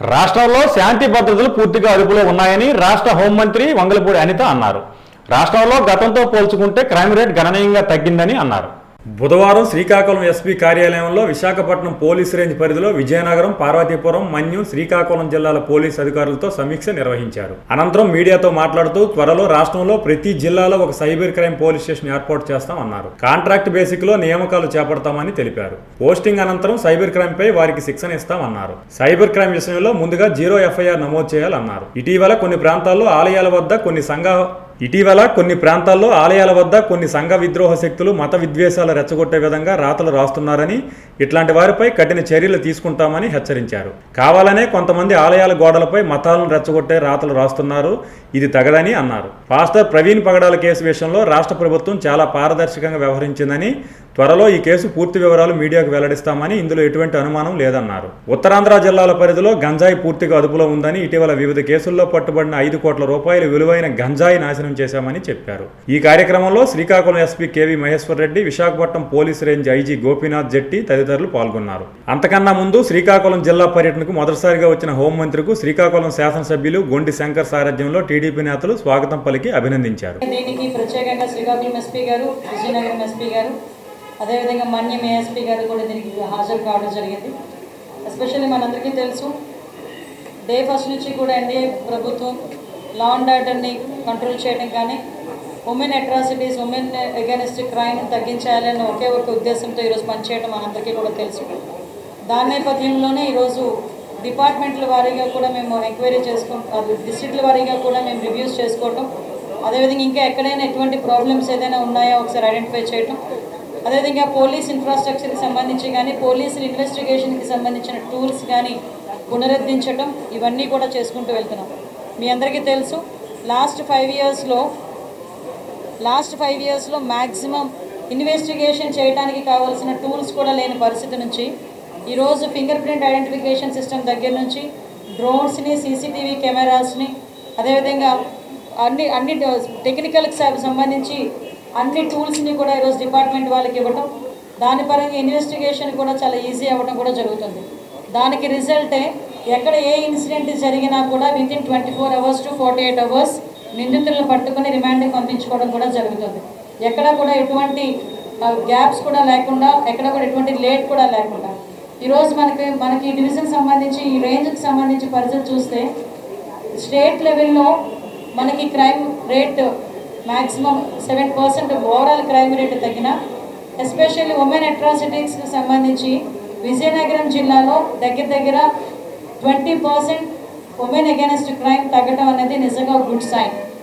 రాష్ట్రంలో శాంతి భద్రతలు పూర్తిగా అదుపులో ఉన్నాయని రాష్ట్ర హోంమంత్రి వంగలపూడి అనిత అన్నారు. రాష్ట్రంలో గతంతో పోల్చుకుంటే క్రైమ్ రేట్ గణనీయంగా తగ్గిందని అన్నారు. బుధవారం శ్రీకాకుళం ఎస్పీ కార్యాలయంలో విశాఖపట్నం పోలీస్ రేంజ్ పరిధిలో విజయనగరం పార్వతీపురం మన్యం శ్రీకాకుళం జిల్లాల పోలీస్ అధికారులతో సమీక్ష నిర్వహించారు. అనంతరం మీడియాతో మాట్లాడుతూ త్వరలో రాష్ట్రంలో ప్రతి జిల్లాలో ఒక సైబర్ క్రైమ్ పోలీస్ స్టేషన్ ఏర్పాటు చేస్తామన్నారు కాంట్రాక్ట్ బేసిక్లో నియామకాలు చేపడతామని తెలిపారు. పోస్టింగ్ అనంతరం సైబర్ క్రైమ్ పై వారికి శిక్షణ ఇస్తామన్నారు. సైబర్ క్రైమ్ విషయంలో ముందుగా జీరో ఎఫ్ఐఆర్ నమోదు చేయాలన్నారు. ఇటీవల కొన్ని ప్రాంతాల్లో ఆలయాల వద్ద కొన్ని సంఘ ఇటీవల కొన్ని ప్రాంతాల్లో ఆలయాల వద్ద కొన్ని సంఘ విద్రోహ శక్తులు మత విద్వేషాలు రెచ్చగొట్టే విధంగా రాతలు రాస్తున్నారని ఇట్లాంటి వారిపై కఠిన చర్యలు తీసుకుంటామని హెచ్చరించారు. కావాలనే కొంతమంది ఆలయాల గోడలపై మతాలను రెచ్చగొట్టే రాతలు రాస్తున్నారు. ఇది తగదని అన్నారు. పాస్టర్ ప్రవీణ్ పగడాల కేసు విషయంలో రాష్ట్ర ప్రభుత్వం చాలా పారదర్శకంగా వ్యవహరించిందని త్వరలో ఈ కేసు పూర్తి వివరాలు మీడియాకు వెల్లడిస్తామని ఇందులో ఎటువంటి అనుమానం లేదన్నారు. ఉత్తరాంధ్ర జిల్లాల పరిధిలో గంజాయి పూర్తిగా అదుపులో ఉందని ఇటీవల వివిధ కేసుల్లో పట్టుబడిన ఐదు కోట్ల రూపాయల విలువైన గంజాయి నాశనం చేశామని చెప్పారు. ఈ కార్యక్రమంలో Srikakulam SP KV Maheshwar Reddy Visakhapatnam police range IG Gopinath Jetti తదితరులు పాల్గొన్నారు. అంతకన్నా ముందు శ్రీకాకుళం జిల్లా పర్యటనకు మొదటిసారిగా వచ్చిన హోంమంత్రికు శ్రీకాకుళం శాసనసభ్యులు గొండి శంకర్ సారథ్యంలో టీడీపీ నేతలు స్వాగతం పలికి అభినందించారు. దీనికి ప్రత్యేకంగా శ్రీకాకుళం ఎస్పీ గారు విజయనగరం ఎస్పీ గారు అదేవిధంగా మన్యం ఏఎస్పీ గారు కూడా దీనికి హాజరు కావడం జరిగింది. ఎస్పెషల్లీ మనందరికీ తెలుసు డే ఫస్ట్ నుంచి కూడా ఎన్డీఏ ప్రభుత్వం లా అండ్ ఆర్డర్ని కంట్రోల్ చేయడం కానీ women atrocities women against crime తగ్గించాలని ఒకే ఒక ఉద్దేశంతో ఈరోజు పనిచేయడం మనందరికీ కూడా తెలుసు. దాని నేపథ్యంలోనే ఈరోజు డిపార్ట్మెంట్ల వారీగా కూడా మేము ఎంక్వైరీ చేసుకుంటాం డిస్ట్రిక్ట్ల వారీగా కూడా మేము రివ్యూస్ చేసుకోవటం. అదేవిధంగా ఇంకా ఎక్కడైనా ఎటువంటి ప్రాబ్లమ్స్ ఏదైనా ఉన్నాయో ఒకసారి ఐడెంటిఫై చేయటం. అదేవిధంగా పోలీస్ ఇన్ఫ్రాస్ట్రక్చర్కి సంబంధించి కానీ పోలీస్ ఇన్వెస్టిగేషన్కి సంబంధించిన టూల్స్ కానీ పునరుద్ధరించడం ఇవన్నీ కూడా చేసుకుంటూ వెళ్తున్నాం. మీ అందరికీ తెలుసు లాస్ట్ ఫైవ్ ఇయర్స్లో లాస్ట్ ఫైవ్ ఇయర్స్లో మ్యాక్సిమం ఇన్వెస్టిగేషన్ చేయడానికి కావాల్సిన టూల్స్ కూడా లేని పరిస్థితి నుంచి ఈరోజు ఫింగర్ ప్రింట్ ఐడెంటిఫికేషన్ సిస్టమ్ దగ్గర నుంచి డ్రోన్స్ని సీసీటీవీ కెమెరాస్ని అదేవిధంగా అన్ని అన్ని టెక్నికల్కి సంబంధించి అన్ని టూల్స్ని కూడా ఈరోజు డిపార్ట్మెంట్ వాళ్ళకి ఇవ్వటం దాని పరంగా ఇన్వెస్టిగేషన్ కూడా చాలా ఈజీ అవ్వడం కూడా జరుగుతుంది. దానికి రిజల్టే ఎక్కడ ఏ ఇన్సిడెంట్ జరిగినా కూడా within twenty four hours to forty eight hours నిందితులను పట్టుకుని రిమాండ్కి పంపించుకోవడం కూడా జరుగుతుంది. ఎక్కడ కూడా ఎటువంటి గ్యాప్స్ కూడా లేకుండా ఎక్కడ కూడా ఎటువంటి లేట్ కూడా లేకుండా. ఈరోజు మనకి మనకి ఈ డివిజన్ సంబంధించి ఈ రేంజ్కి సంబంధించి పరిస్థితి చూస్తే స్టేట్ లెవెల్లో మనకి crime rate maximum seven percent overall crime rate తగ్గిన ఎస్పెషల్లీ ఉమెన్ అట్రాసిటీస్కి సంబంధించి విజయనగరం జిల్లాలో దగ్గర దగ్గర twenty percent women against crime తగ్గడం అనేది నిజంగా గుడ్ సైన్.